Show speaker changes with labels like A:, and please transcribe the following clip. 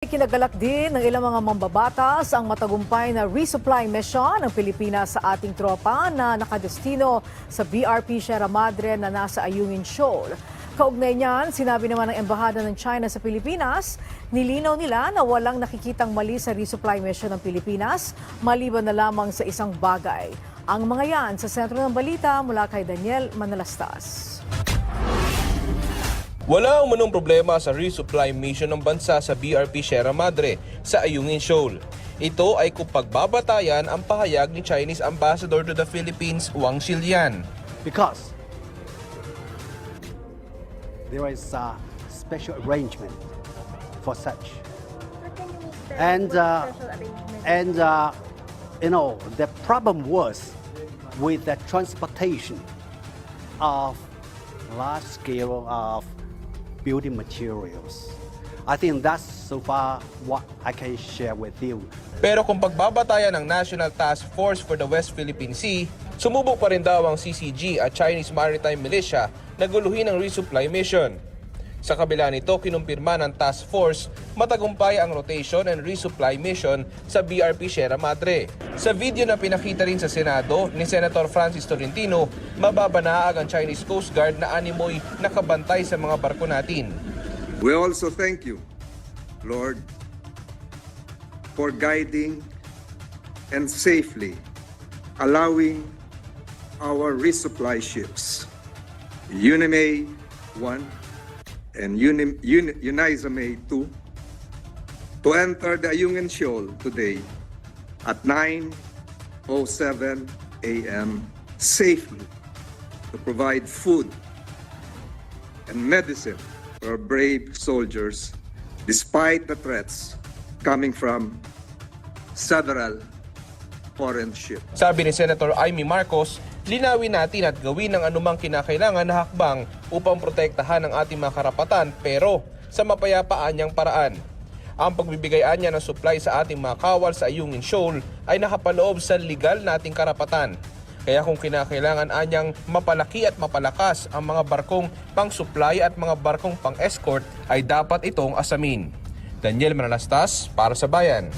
A: Kinagalak din ng ilang mga mambabatas ang matagumpay na resupply mission ng Pilipinas sa ating tropa na nakadestino sa BRP Sierra Madre na nasa Ayungin Shoal. Kaugnay niyan, sinabi naman ng Embahada ng China sa Pilipinas, nilinaw nila na walang nakikitang mali sa resupply mission ng Pilipinas, maliban na lamang sa isang bagay. Ang mga yan sa sentro ng balita mula kay Daniel Manalastas.
B: Wala ang manong problema sa resupply mission ng bansa sa BRP Sierra Madre sa Ayungin Shoal. Ito ay kung pagbabatayan ang pahayag ni Chinese Ambassador to the Philippines Wang Xilian.
C: because there is a special arrangement for such. And, uh, And, uh, you know, the problem was with the transportation of large scale of building materials. I think that's so far what I can share with you.
B: Pero kung pagbabatayan ng National Task Force for the West Philippine Sea, sumubok pa rin daw ang CCG at Chinese Maritime Militia na guluhin ang resupply mission. Sa kabila nito, kinumpirma ng task force matagumpay ang rotation and resupply mission sa BRP Sierra Madre. Sa video na pinakita rin sa Senado ni Senator Francis Tolentino, mababanaag ang Chinese Coast Guard na animoy nakabantay sa mga barko natin.
D: We also thank you, Lord, for guiding and safely allowing our resupply ships, Unimay 1 and Uni, Uni, Unizame 2, to enter the Ayungin Shoal today at 9.07 a.m. safely to provide food and medicine for brave soldiers despite the threats coming from several foreign ships.
B: Sabi ni Senator Amy Marcos, linawin natin at gawin ang anumang kinakailangan na hakbang upang protektahan ang ating mga karapatan pero sa mapayapaan niyang paraan. Ang pagbibigayan niya ng supply sa ating mga kawal sa Ayungin Shoal ay nakapaloob sa legal nating karapatan. Kaya kung kinakailangan anyang mapalaki at mapalakas ang mga barkong pang-supply at mga barkong pang-escort ay dapat itong asamin. Daniel Manalastas para sa Bayan.